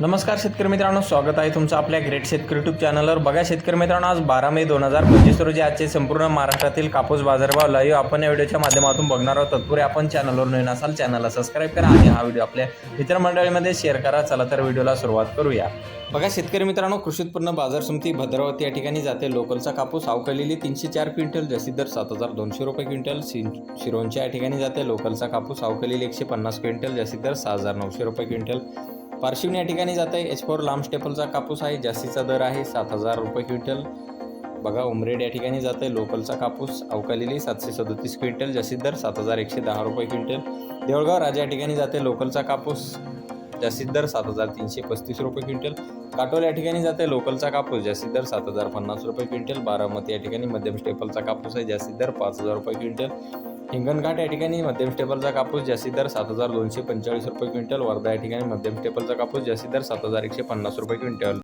नमस्कार शेतकरी मित्रांनो स्वागत आहे तुमचं आपल्या ग्रेट शेतकरी युट्यूब चॅनलवर बघा शेतकरी मित्रांनो आज बारा मे दोन हजार पंचवीस रोजी आजचे संपूर्ण महाराष्ट्रातील कापूस बाजारभाव लाईव्ह आपण या व्हिडिओच्या माध्यमातून बघणार आहोत. तत्पूर्वी आपण चॅनलवर नवीन असाल चॅनलला सबस्क्राईब करा आणि हा व्हिडिओ आपल्या मित्रमंडळीमध्ये शेअर करा. चला तर व्हिडिओला सुरुवात करूया. बघा शेतकरी मित्रांनो कृषी उत्पन्न बाजार समिती भद्रावती या ठिकाणी जाते. लोकलचा कापूस अवकालेली तीनशे चार क्विंटल जास्तीत दर सात हजार दोनशे रुपये क्विंटल शिरोंच्या या ठिकाणी जाते. लोकलचा कापूस अवकालेली एकशे पन्नास क्विंटल जास्तीत दर सहा हजार नऊशे रुपये क्विंटल पार्शिवनी या ठिकाणी जात आहे. एच फोर लांब स्टेपलचा कापूस आहे. जास्तीचा दर आहे सात हजार रुपये क्विंटल. बघा उमरेड या ठिकाणी जात आहे. लोकलचा कापूस अवकालेली सातशे सदोतीस क्विंटल. जास्तीत दर सात हजार एकशे दहा रुपये क्विंटल. देवळगाव राजा या ठिकाणी जाते लोकलचा कापूस जास्तीत दर सात हजार तीनशे पस्तीस रुपये क्विंटल. काटोल या ठिकाणी जाते लोकलचा कापूस जास्तीत दर सात हजार पन्नास रुपये क्विंटल. बारामती या ठिकाणी मध्यम स्टेपलचा कापूस आहे. जास्तीत दर पाच हजार रुपये क्विंटल. हिंगणघाट या ठिकाणी मध्यम स्टेबलचा कापूस जास्तीत दर सात हजार दोनशे पंचेचाळीस रुपये क्विंटल वर्धा या ठिकाणी मध्यम स्टेबलचा कापूस जास्तीत दर सात हजार एकशे पन्नास रुपये क्विंटल.